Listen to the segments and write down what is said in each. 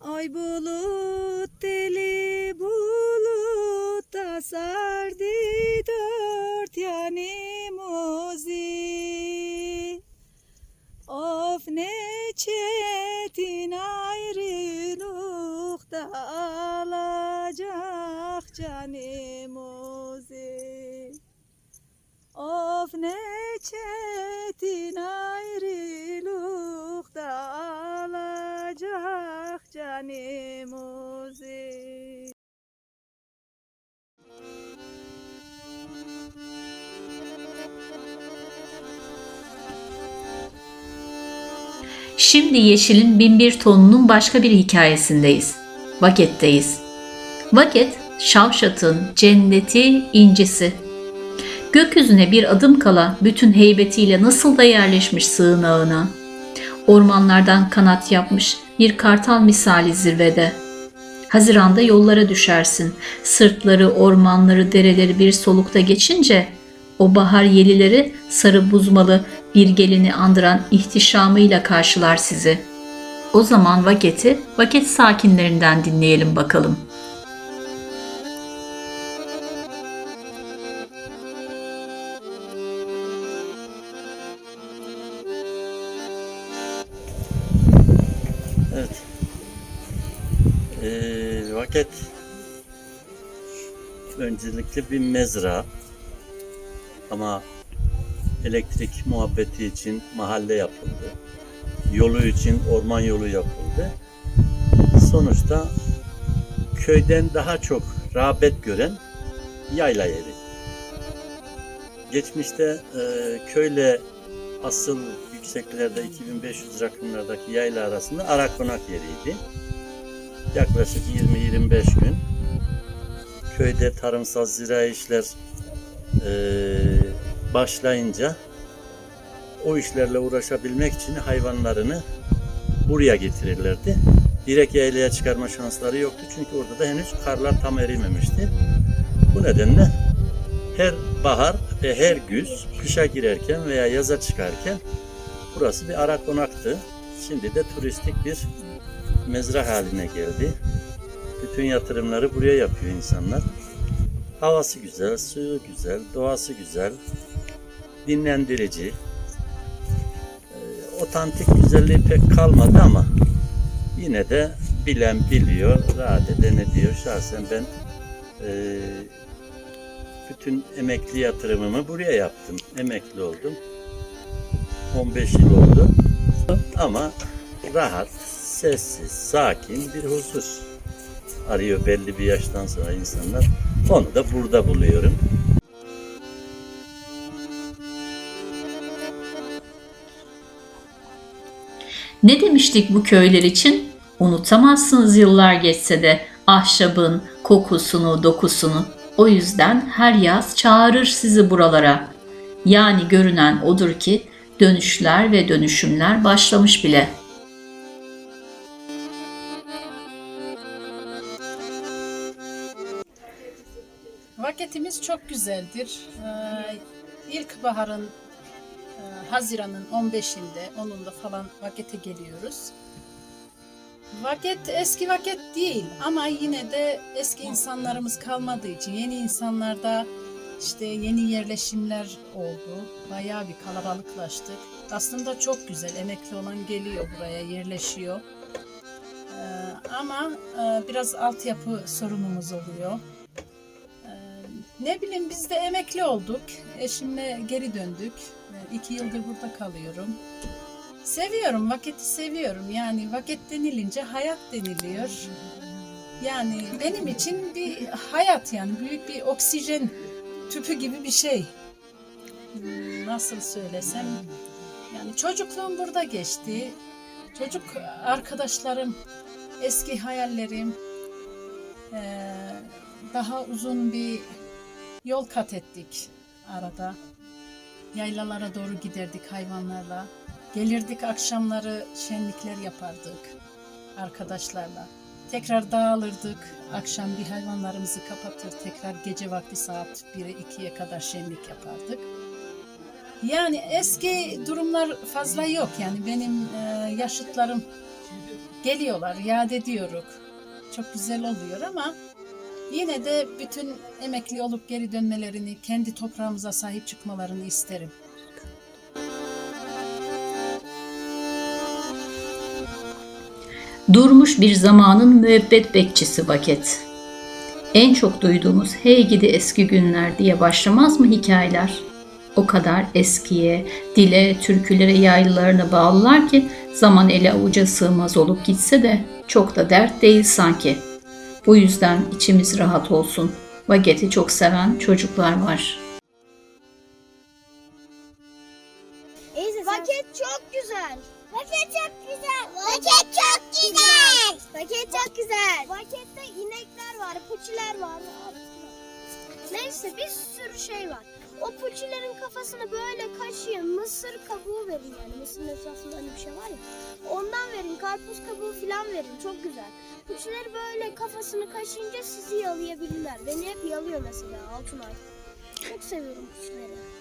Ay bulut deli bulut da sardı dört yanımızı Of ne çetin ayrılıkta alacak canımızı Of ne çetin ayrılıkta canımızı Şimdi Yeşil'in binbir tonunun başka bir hikayesindeyiz. Vaket'teyiz. Vaket, Şavşat'ın cenneti, incisi. Gökyüzüne bir adım kala bütün heybetiyle nasıl da yerleşmiş sığınağına. Ormanlardan kanat yapmış bir kartal misali zirvede. Haziranda yollara düşersin. Sırtları, ormanları, dereleri bir solukta geçince o bahar yelileri sarı buzmalı bir gelini andıran ihtişamıyla karşılar sizi. O zaman vaketi, vaket sakinlerinden dinleyelim bakalım. Evet. Ee, vaket öncelikle bir mezra ama elektrik muhabbeti için mahalle yapıldı. Yolu için orman yolu yapıldı. Sonuçta köyden daha çok rağbet gören yayla yeri. Geçmişte e, köyle asıl yükseklerde 2500 rakımlardaki yayla arasında Arakonak yeriydi. Yaklaşık 20-25 gün köyde tarımsal zirai işler eee, başlayınca o işlerle uğraşabilmek için hayvanlarını buraya getirirlerdi. Direkt yaylaya çıkarma şansları yoktu çünkü orada da henüz karlar tam erimemişti. Bu nedenle her bahar ve her güz kışa girerken veya yaza çıkarken burası bir ara konaktı. Şimdi de turistik bir mezra haline geldi. Bütün yatırımları buraya yapıyor insanlar. Havası güzel, suyu güzel, doğası güzel, dinlendirici. Ee, otantik güzelliği pek kalmadı ama yine de bilen biliyor, rahat eden ediyor. Şahsen ben e, bütün emekli yatırımımı buraya yaptım. Emekli oldum. 15 yıl oldu. Ama rahat, sessiz, sakin bir huzur arıyor belli bir yaştan sonra insanlar. Onu da burada buluyorum. Ne demiştik bu köyler için? Unutamazsınız yıllar geçse de ahşabın kokusunu, dokusunu. O yüzden her yaz çağırır sizi buralara. Yani görünen odur ki dönüşler ve dönüşümler başlamış bile. Vakitimiz çok güzeldir. Ee, İlkbaharın e, Haziran'ın 15'inde, 10'unda falan vakete geliyoruz. Vakit eski vakit değil ama yine de eski insanlarımız kalmadığı için yeni insanlarda işte yeni yerleşimler oldu. Bayağı bir kalabalıklaştık. Aslında çok güzel. Emekli olan geliyor buraya, yerleşiyor. Ee, ama e, biraz altyapı sorunumuz oluyor. Ee, ne bileyim biz de emekli olduk. Eşimle geri döndük. Ee, iki yıldır burada kalıyorum. Seviyorum, vakiti seviyorum. Yani vakit denilince hayat deniliyor. Yani benim için bir hayat yani büyük bir oksijen tüpü gibi bir şey. Nasıl söylesem yani çocukluğum burada geçti. Çocuk arkadaşlarım, eski hayallerim, eee, daha uzun bir yol kat ettik arada. Yaylalara doğru giderdik hayvanlarla. Gelirdik akşamları şenlikler yapardık arkadaşlarla. Tekrar dağılırdık. Akşam bir hayvanlarımızı kapatır. Tekrar gece vakti saat 1'e 2'ye kadar şenlik yapardık. Yani eski durumlar fazla yok. Yani benim e, yaşıtlarım geliyorlar, yad ediyoruz. Çok güzel oluyor ama yine de bütün emekli olup geri dönmelerini, kendi toprağımıza sahip çıkmalarını isterim. Durmuş bir zamanın müebbet bekçisi Vaket. En çok duyduğumuz hey gidi eski günler diye başlamaz mı hikayeler? O kadar eskiye, dile, türkülere yaylılarını bağlılar ki zaman ele avuca sığmaz olup gitse de çok da dert değil sanki. Bu yüzden içimiz rahat olsun. Vaketi çok seven çocuklar var. Güzel. Pakette inekler var, puçiler var. Neyse bir sürü şey var. O puçilerin kafasını böyle kaşıyın. Mısır kabuğu verin yani. Mısırın etrafında öyle bir şey var ya. Ondan verin. Karpuz kabuğu falan verin. Çok güzel. Puçileri böyle kafasını kaşıyınca sizi yalayabilirler. Beni hep yalıyor mesela Altınay. Çok seviyorum puçileri.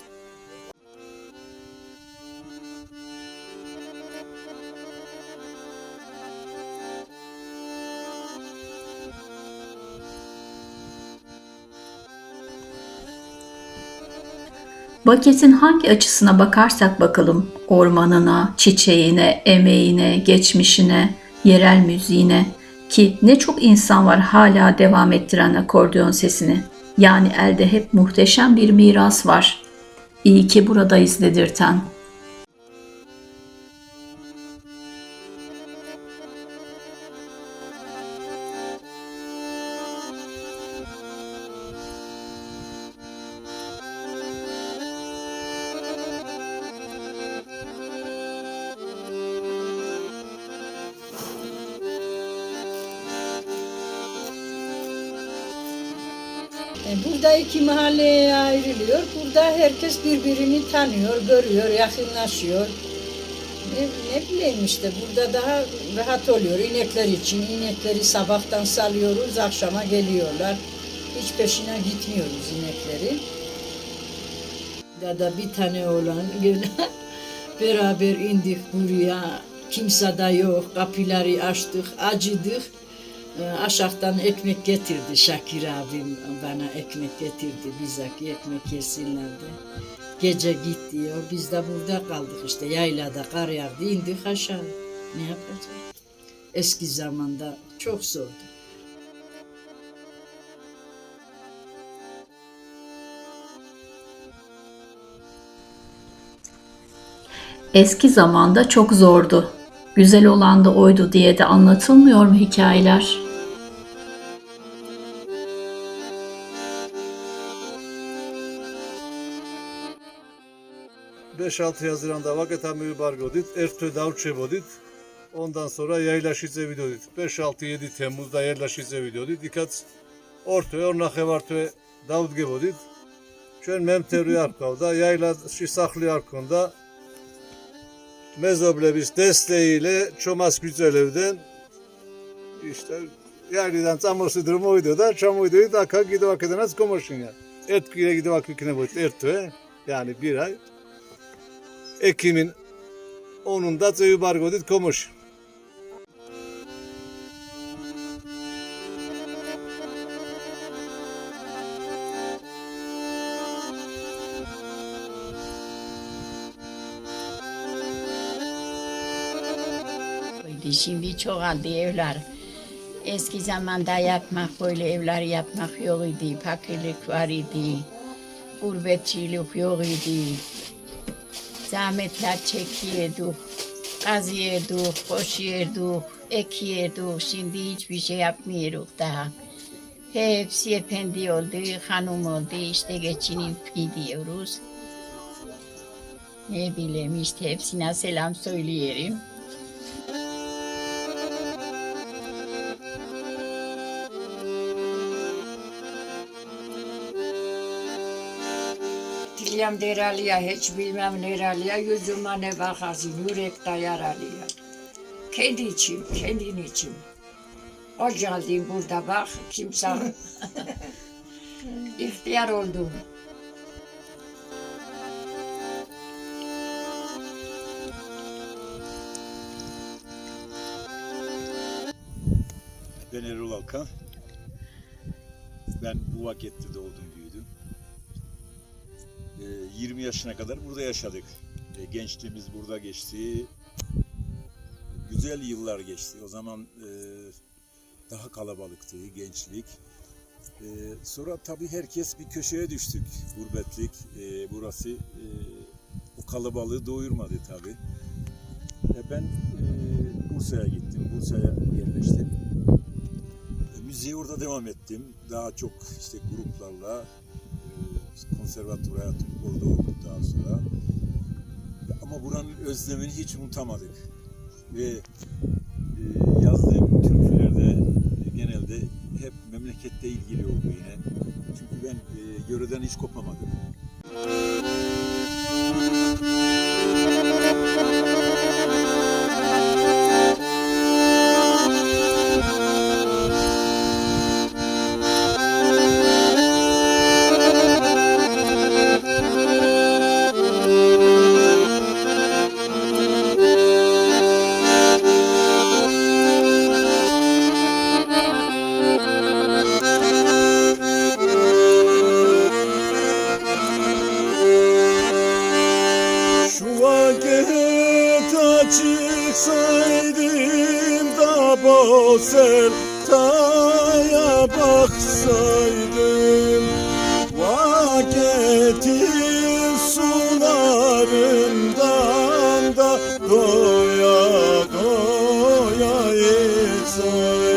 Vaketin hangi açısına bakarsak bakalım, ormanına, çiçeğine, emeğine, geçmişine, yerel müziğine ki ne çok insan var hala devam ettiren akordeon sesini. Yani elde hep muhteşem bir miras var. İyi ki buradayız dedirten. Mahalleye ayrılıyor. Burada herkes birbirini tanıyor, görüyor, yakınlaşıyor. Ne, ne bileyim işte burada daha rahat oluyor inekler için. İnekleri sabahtan salıyoruz, akşama geliyorlar. Hiç peşine gitmiyoruz ineklerin. Ya da bir tane olan beraber indik buraya. Kimse de yok. Kapıları açtık, acıdık. Ee, Aşağıdan ekmek getirdi Şakir abim bana ekmek getirdi bize ki ekmek yesinler de. Gece git diyor. Biz de burada kaldık işte yaylada kar yağdı indik aşağı. Ne yapacağız? Eski zamanda çok zordu. Eski zamanda çok zordu. Güzel olan da oydu diye de anlatılmıyor mu hikayeler? Beş 6 Haziran'da vaketa mübarek odit, ertö davçe bodit. Ondan sonra yaylaşize videodit. 5-6-7 Temmuz'da yerleşize videodit. Dikkat ortaya ornake vartö davdge bodit. Çön memteru yarkavda yayla şi saklı yarkında mezoblebis desteğiyle Çomas Güzelev'den işte yerliden çamursu durumu oydu da çam uydu da kalk gidi vakit nasıl komuşun ya. Etkile gidi vakit kine boyut ertö yani bir ay Ekim'in 10'unda Zeyubargodit Komuş. Koydu. Şimdi çoğaldı evler. Eski zamanda yapmak böyle evler yapmak yok idi. Fakirlik var idi. Gurbetçilik yok idi. Zahmetler çekiyorduk. Kazıyorduk, koşuyorduk, ekiyorduk. Şimdi hiçbir şey yapmıyoruz daha. Hepsi efendi oldu, hanım oldu. işte geçinip gidiyoruz. Ne bileyim işte hepsine selam söyleyelim. Dilim dereliye hiç bilmem nereliye yüzüme ne bakarsın yürek dayar aliye. Kendi için, kendin için. O geldim burada bak kimse ihtiyar oldum. Ben Erol Alkan. Ben bu vakette doğdum 20 yaşına kadar burada yaşadık. Ee, gençliğimiz burada geçti. Güzel yıllar geçti. O zaman e, daha kalabalıktı gençlik. Ee, sonra tabii herkes bir köşeye düştük. Gurbetlik. Ee, burası e, o kalabalığı doyurmadı tabii. E, ben e, Bursa'ya gittim. Bursa'ya yerleştim. E, müziğe orada devam ettim. Daha çok işte gruplarla e, işte konservatuvar hayatım orada oldu daha sonra. Ama buranın özlemini hiç unutamadık. Ve e, yazdığım türkülerde genelde hep memlekette ilgili oldu yine. Çünkü ben e, yöreden hiç kopamadım. Música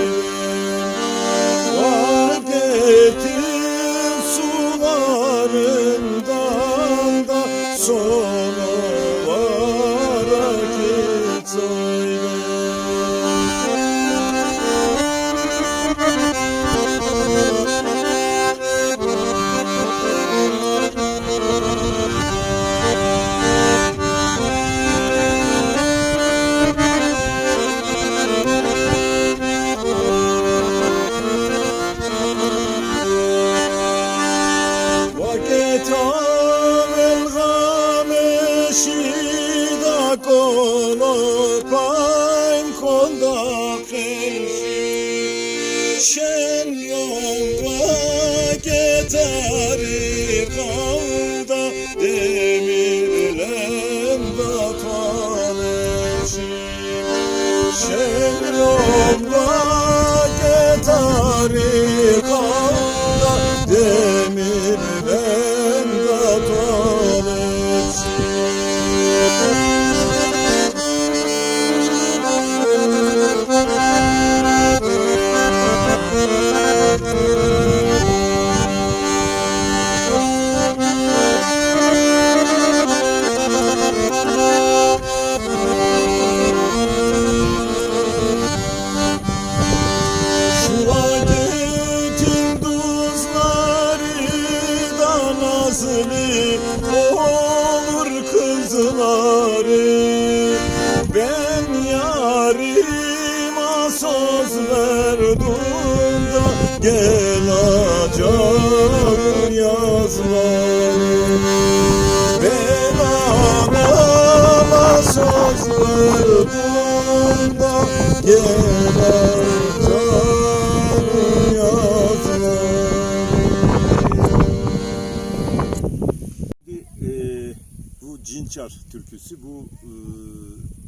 Şimdi, e, bu Cinçar türküsü, bu e,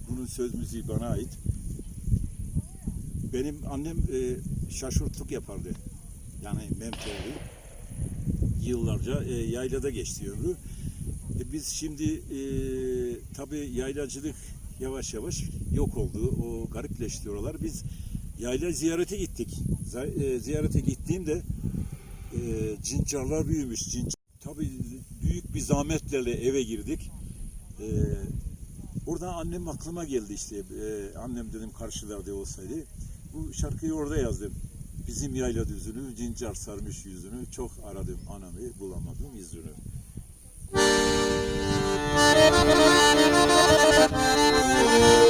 bunun söz müziği bana ait. Benim annem e, şaşırtlık yapardı. Yani memteli. Yıllarca e, yaylada geçti ömrü. E, biz şimdi e, tabii yaylacılık yavaş yavaş yok oldu. O garipleşti oralar. Biz yayla ziyarete gittik. E, ziyarete gittiğimde e, cincarlar büyümüş. Cincar. Tabii büyük bir zahmetlerle eve girdik. E, oradan annem aklıma geldi işte. E, annem dedim karşılarda olsaydı. Bu şarkıyı orada yazdım. Bizim yayla düzünü, cincar sarmış yüzünü. Çok aradım anamı, bulamadım yüzünü. Bizim